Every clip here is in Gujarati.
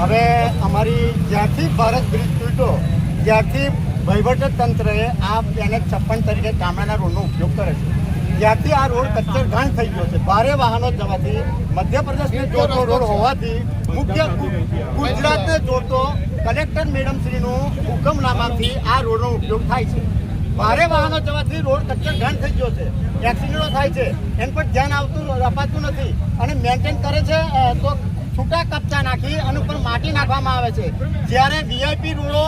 હવે અમારી જ્યાંથી ભારત બ્રિજ તૂટ્યો, ત્યાંથી વહીવટ તંત્રએ આ એને છપ્પન તરીકે ગામડાના રોડનો ઉપયોગ કરે છે. જ્યાંથી આ રોડ કચ્ચર ઘાણ થઈ ગયો છે. ભારે વાહનો જવાથી મધ્યપ્રદેશને જોડતો રોડ હોવાથી મુખ્ય ગુજરાતને જોડતો કલેક્ટર મેડમશ્રીનું હુકમનામાથી આ રોડનો ઉપયોગ થાય છે. ભારે વાહનો જવાથી રોડ કચ્છર ઘાણ થઈ ગયો છે. એક્સિડન્ટો થાય છે. એન પર ધ્યાન આવતું અપાતું નથી. અને મેન્ટેન કરે છે તો છૂટા કપચા નાખી અને ઉપર માટી નાખવામાં આવે છે. જ્યારે વીઆઈપી રોડો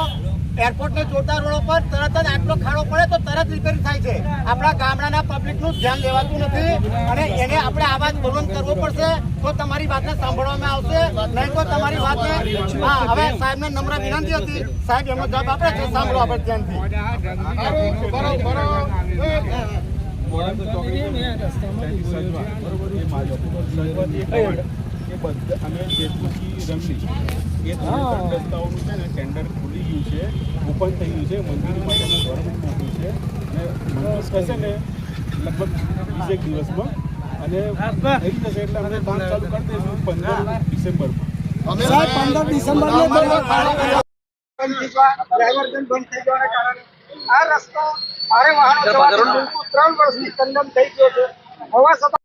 એરપોર્ટને જોડતા રોડો પર તરત જ આટલો ખાડો પડે તો તરત રિપેર થાય છે. આપણા ગામડાના પબ્લિકનું ધ્યાન લેવાતું નથી અને એને આપણે આવાજ બુલંદ કરવો પડશે. તો તમારી વાતને સાંભળવામાં આવશે. નહીં તો તમારી વાતને હા હવે સાહેબને નમ્ર વિનંતી હતી. સાહેબ એનો જવાબ આપે છે. સાંભળો આપણે ધ્યાનથી. અમે જેટલું રમલી એ રસ્તાઓનું છે ને ટેન્ડર ગયું છે ઓપન થઈ ગયું છે મંજૂરી માટેનું ગવર્મેન્ટ મોકલ્યું છે. અને મંજૂર થશે ને લગભગ વીસેક દિવસમાં. અને થઈ જશે એટલે અમે કામ ચાલુ કરી દઈશું પંદર ડિસેમ્બરમાં. પંદર ડિસેમ્બર ડાયવર્ઝન બંધ થઈ જવાના કારણે આ રસ્તો ભારે વાહનો જવાથી ત્રણ વર્ષથી કંડમ થઈ ગયો છે. હોવા છતાં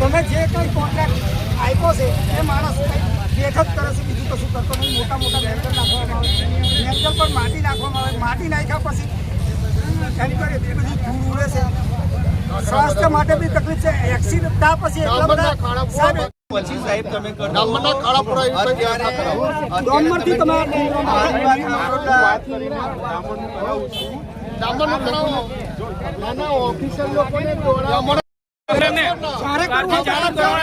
તમે જે કઈ કોન્ટ્રાક્ટ આપ્યો છે એ માણસ કંઈ બેઠક કરે છે બીજું કશું કરતો નહીં મોટા મોટા મેન્ટર નાખવામાં આવે મેન્ટર પર માટી નાખવામાં આવે માટી નાખ્યા પછી એની પર એટલી બધી ધૂળ ઉડે છે સ્વાસ્થ્ય માટે બી તકલીફ છે એક્સિડન્ટ થયા પછી એટલા બધા સાહેબ વ્યવસ્થા ડોમરથી તમે ડામરનું કરાવો. નાના ઓફિસર લોકોને બોલાવો.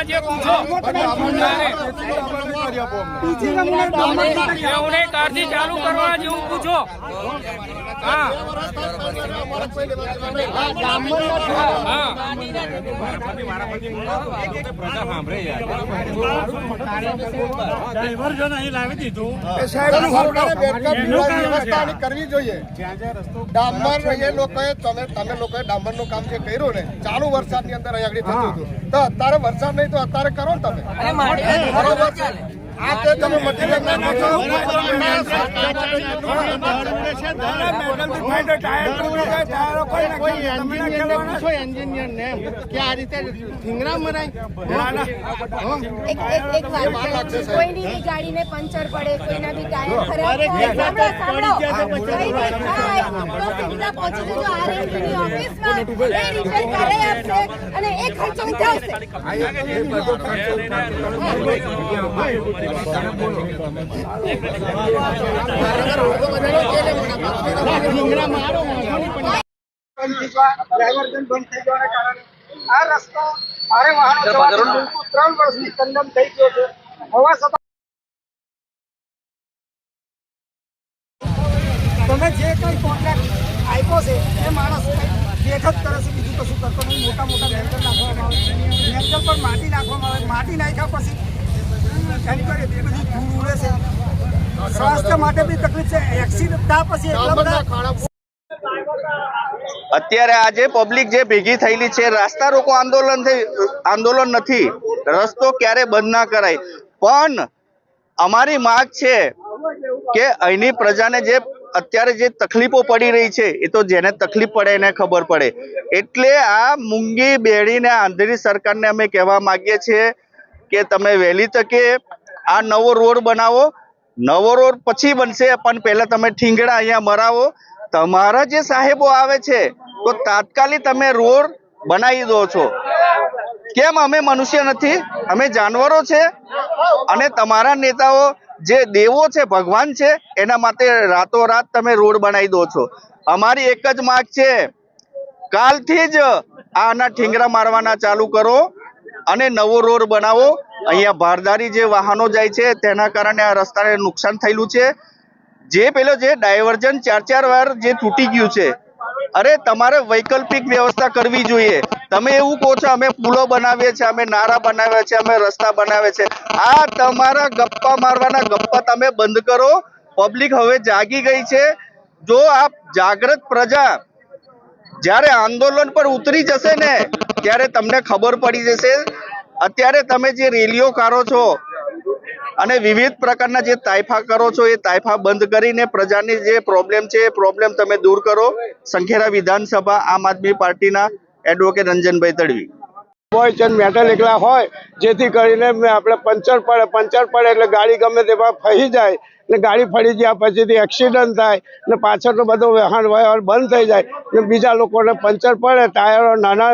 ચાલુ ડોમર કરવા જેવું પૂછો. કરવી જોઈએ. જ્યાં જ્યાં રસ્તો ડામર એ લોકોએ તમે તમે લોકોએ ડામરનું કામ જે કર્યું ને ચાલુ વરસાદની અંદર અહીં આગળ થતું હતું. તો અત્યારે વરસાદ નહીં તો અત્યારે કરો ને તમે. બરોબર? છે આ તે તમે મટીરિયલ નાખો. છો એક એક એક વાત કોઈની બી ગાડીને પંચર પડે કોઈના બી ટાયર ખરાબ થાય સાંભળો સાંભળો કંઈ બી તો સીધા પહોંચી જજો આરએમડી ની ઓફિસમાં એ રિપેર કરાઈ આપશે અને એ ખર્ચો ઉઠાવશે ડાયવર્ઝન બંધ થઈ જવાના કારણે આ રસ્તો ભારે વાહનો જવાથી ત્રણ વર્ષથી કંડમ થઈ ગયો છે. હોવા છતાં તમે જે કઈ કોન્ટ્રાક્ટ આપ્યો છે એ માણસ દેખત કરે છે બીજું કશું કરતો નહીં મોટા મોટા વેન્ટર નાખવામાં આવે વેન્ટર પર માટી નાખવામાં આવે. માટી નાખ્યા પછી એની પર એટલી બધી ધૂળ ઉડે છે. સ્વાસ્થ્ય માટે બી તકલીફ છે. એક્સિડન્ટ થયા પછી એટલા બધા અત્યારે આજે પબ્લિક જે ભેગી થયેલી છે, રાસ્તા રોકો આંદોલન આંદોલન નથી. રસ્તો ક્યારે બંધ ના કરાય. પણ અમારી માંગ છે કે અહીંની પ્રજાને જે અત્યારે જે તકલીફો પડી રહી છે, એ તો જેને તકલીફ પડે એને ખબર પડે. એટલે આ મૂંગી બેડીને આંધળી સરકારને અમે કહેવા માગીએ છીએ કે તમે વહેલી તકે આ નવો રોડ બનાવો. નવો રોડ પછી બનશે, પણ પહેલાં તમે ઠીંગડા અહીંયા મરાવો. તમારા જે સાહેબો આવે છે તો તાત્કાલિક તમે રોડ બનાવી દો છો. કેમ અમે મનુષ્ય નથી? અમે જાનવરો છે અને તમારા નેતાઓ જે દેવો છે, ભગવાન છે, એના માટે રાતોરાત તમે રોડ બનાવી દો છો. અમારી એક જ માગ છે, કાલથી જ આના ઠીંગરા મારવાના ચાલુ કરો અને નવો રોડ બનાવો. અહીંયા ભારદારી જે વાહનો જાય છે, તેના કારણે આ રસ્તાને નુકસાન થયેલું છે. જે પેલો જે ડાયવર્ઝન ચાર ચાર વાર જે તૂટી ગયું છે અરે, તમારે વૈકલ્પિક વ્યવસ્થા કરવી જોઈએ. તમે એવું કહો છો, અમે પુલો બનાવીએ છીએ, અમે નારા બનાવ્યા છે, અમે રસ્તા બનાવ્યા છે. આ તમારા ગપ્પા મારવાના ગપ્પા તમે બંધ કરો. પબ્લિક હવે જાગી ગઈ છે. જો આપ જાગૃત પ્રજા, જ્યારે આંદોલન પર ઉતરી જશે ને, ત્યારે તમને ખબર પડી જશે. અત્યારે તમે જે રેલીઓ કાઢો છો અને વિવિધ પ્રકારના જે તાયફા કરો છો, એ તાયફા બંધ કરીને પ્રજાની જે પ્રોબ્લેમ છે, એ પ્રોબ્લેમ તમે દૂર કરો. સંખેરા વિધાનસભા આમ આદમી પાર્ટીના એડવોકેટ રંજનભાઈ તડવી. હોય છે મેટલ એકલા હોય, જેથી કરીને આપણે પંચર પડે પંચર પડે એટલે ગાડી ગમે તેમાં ફહી જાય ને ગાડી ફરી ગયા પછીથી એક્સિડન્ટ થાય ને પાછળનો બધો વાહન વ્યવહાર બંધ થઈ જાય ને બીજા લોકોને પંચર પડે, ટાયરો નાના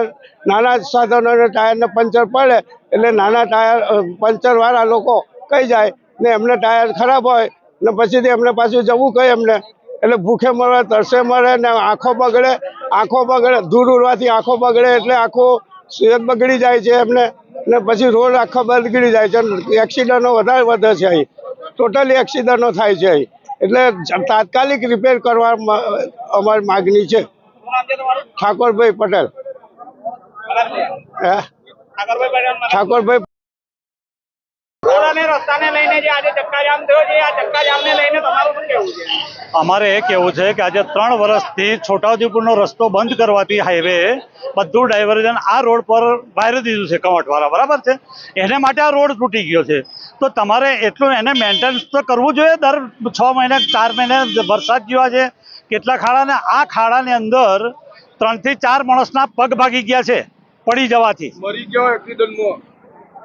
નાના સાધનોને ટાયરને પંચર પડે એટલે નાના ટાયર પંચરવાળા લોકો કહી જાય ને એમને ટાયર ખરાબ હોય ને પછીથી એમને પાછું જવું કહે એમને? એટલે ભૂખે મરે તરસે મરે ને આંખો બગડે આંખો બગડે ધૂળ ઉડવાથી આંખો બગડે એટલે આખો સેહત બગડી જાય છે એમને ને પછી રોડ આખો બગડી જાય છે. એક્સિડન્ટો વધારે વધે છે અહીં. ટોટલી એક્સિડન્ટો થાય છે અહીં. એટલે તાત્કાલિક રિપેર કરવા અમારી માગણી છે. ઠાકોરભાઈ પટેલ. હે? ઠાકોરભાઈ રસ્તાને લઈને જે આજે ચક્કાજામ થયો છે આ ચક્કાજામને લઈને તમારું શું કહેવું છે? અમારે એ કહેવું છે કે આજે ત્રણ વર્ષથી છોટાઉદેપુરનો રસ્તો બંધ કરવાથી હાઈવે બધું ડાયવર્ઝન આ રોડ પર વાયરી દીધું છે કવટવાળા બરાબર છે? એને માટે આ રોડ તૂટી ગયો છે. તો તમારે એટલું એને મેન્ટેનન્સ તો કરવું જોઈએ દર છ મહિને ચાર મહિને વરસાદ જેવા છે. કેટલા ખાડાને? આ ખાડાની અંદર ત્રણથી ચાર માણસના પગ ભાગી ગયા છે પડી જવાથી. મરી ગયો એક્સિડન્ટમાં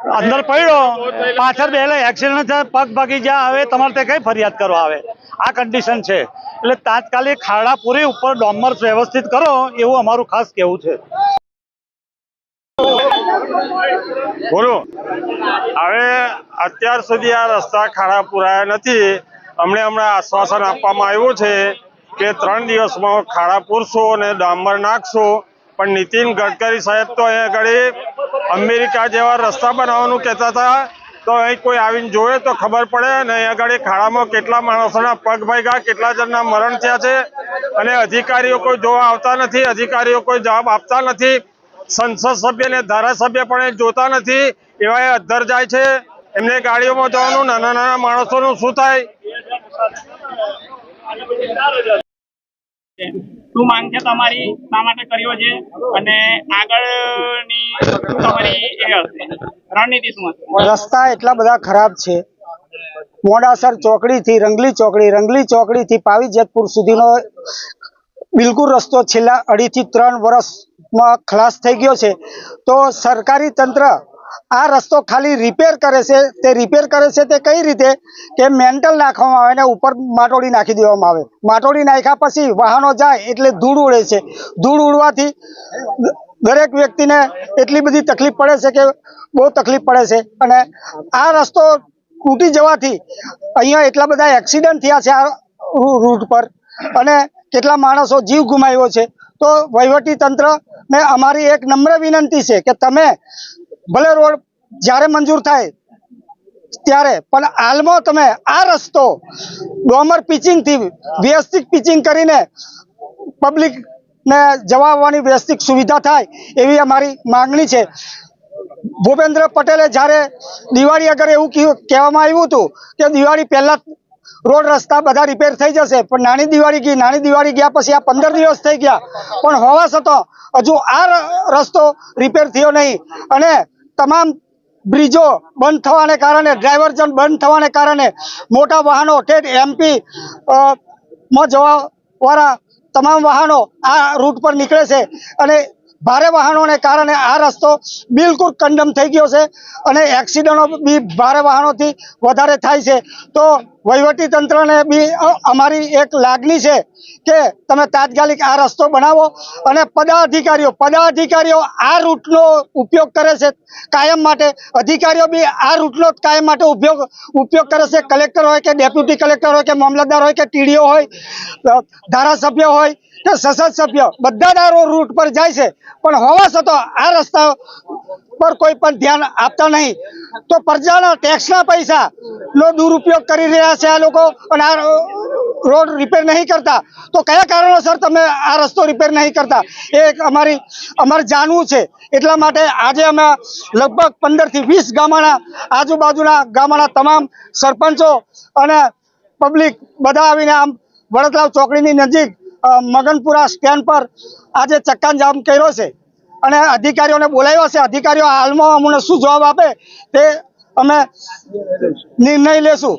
અંદર પડ્યો, પાછળ બેલે એક્સિડન્ટ પગ ભાગી ગયા હવે તમારે તે કઈ ફરિયાદ કરવા આવે? આ કન્ડિશન છે. એટલે તાત્કાલિક ખાડા પૂરી ઉપર ડોમર વ્યવસ્થિત કરો, એવું અમારું ખાસ કહેવું છે. બોલો. હવે અત્યાર સુધી આ રસ્તા ખાડા પુરાયા નથી. અમને હમણાં આશ્વાસન આપવામાં આવ્યું છે કે ત્રણ દિવસમાં ખાડા પૂરશો અને ડામર નાખશો. પણ નીતિન ગડકરી સાહેબ તો અહીંયા આગળ અમેરિકા જેવા રસ્તા બનાવવાનું કહેતા હતા. તો અહીં કોઈ આવીને જોવે તો ખબર પડે અને અહીં આગળ ખાડામાં કેટલા માણસોના પગ ભાગ્યા, કેટલા જણના મરણ થયા છે અને અધિકારીઓ કોઈ જોવા આવતા નથી, અધિકારીઓ કોઈ જવાબ આપતા નથી, સંસદ સભ્ય ને ધારાસભ્ય પણ જોતા નથી, એવા એ અધ્ધર જાય છે. એમને ગાડીઓમાં જવાનું નાના નાના માણસોનું શું થાય? શું માંગ છે તમારી? શા માટે કર્યો છે? અને આગળની તમારી એ હશે રણનીતિ શું હશે? રસ્તા એટલા બધા ખરાબ છે. મોડાસર ચોકડીથી, રંગલી ચોકડી, રંગલી ચોકડીથી પાવી જેતપુર સુધીનો બિલકુલ રસ્તો છેલ્લા અઢીથી ત્રણ વર્ષમાં ખલાસ થઈ ગયો છે. તો સરકારી તંત્ર આ રસ્તો ખાલી રિપેર કરે છે. તે રિપેર કરે છે તે કઈ રીતે? કે મેન્ટલ નાખવામાં આવે ને ઉપર માટોડી નાખી દેવામાં આવે. માટોડી નાખ્યા પછી વાહનો જાય એટલે ધૂળ ઉડે છે. ધૂળ ઉડવાથી દરેક વ્યક્તિને એટલી બધી તકલીફ પડે છે કે બહુ તકલીફ પડે છે. અને આ રસ્તો તૂટી જવાથી અહીંયા એટલા બધા એક્સિડન્ટ થયા છે આ રૂટ પર. અને કેટલા માણસો જીવ ગુમાવ્યો છે. તો વહીવટી તંત્ર ને અમારી એક નમ્ર વિનંતી છે કે તમે ભલે રોડ જ્યારે મંજૂર થાય ત્યારે, પણ હાલમાં તમે આ રસ્તો ડોમર પિચિંગથી વ્યવસ્થિત પિચિંગ કરીને પબ્લિક ને જવા આવવાની વ્યવસ્થિત સુવિધા થાય એવી અમારી માંગણી છે. ભૂપેન્દ્ર પટેલે જ્યારે દિવાળી અગર એવું કહેવું- કહેવામાં આવ્યું હતું કે દિવાળી પહેલા રોડ રસ્તા બધા રિપેર થઈ જશે. પણ નાની દિવાળી ગઈ, નાની દિવાળી ગયા પછી આ પંદર દિવસ થઈ ગયા. પણ હોવા છતાં હજુ આ રસ્તો રિપેર થયો નહીં. અને તમામ બ્રિજો બંધ થવાને કારણે ડ્રાઈવરજન બંધ થવાને કારણે મોટા વાહનો, ઠેઠ એમપી માં જવાવાળા તમામ વાહનો આ રૂટ પર નીકળે છે. અને ભારે વાહનોને કારણે આ રસ્તો બિલકુલ કંડમ થઈ ગયો છે અને એક્સિડન્ટો બી ભારે વાહનોથી વધારે થાય છે. તો તંત્રને બી અમારી એક લાગણી છે કે તમે તાત્કાલિક આ રસ્તો બનાવો અને પદાધિકારીઓ પદાધિકારીઓ આ રૂટનો ઉપયોગ કરે છે કાયમ માટે. અધિકારીઓ બી આ રૂટનો કાયમ માટે ઉપયોગ ઉપયોગ કરે છે. કલેક્ટર હોય કે ડેપ્યુટી કલેક્ટર હોય કે મામલતદાર હોય કે ટીડીઓ હોય ધારાસભ્ય હોય કે સંસદ સભ્ય બધા જ રૂટ પર જાય છે. પણ હોવા છતાં આ રસ્તા પર કોઈ પણ ધ્યાન આપતા નહીં. તો પ્રજાના ટેક્સના પૈસા નો દુરુપયોગ કરી રહ્યા છે આ લોકો અને આ રોડ રિપેર નહીં કરતા. તો કયા કારણોસર તમે આ રસ્તો રિપેર નહીં કરતા? એ અમારી અમારે જાણવું છે. એટલા માટે આજે અમે લગભગ પંદરથી વીસ ગામના આજુબાજુના ગામોના તમામ સરપંચો અને પબ્લિક બધા આવીને આમ વડતલાવ ચોકડીની નજીક મગનપુરા સ્ટેન્ડ પર આજે ચક્કાજામ કર્યો છે. અને અધિકારીઓને બોલાવ્યો છે. અધિકારીઓ હાલમાં અમને શું જવાબ આપે તે અમે નિર્ણય લેશું.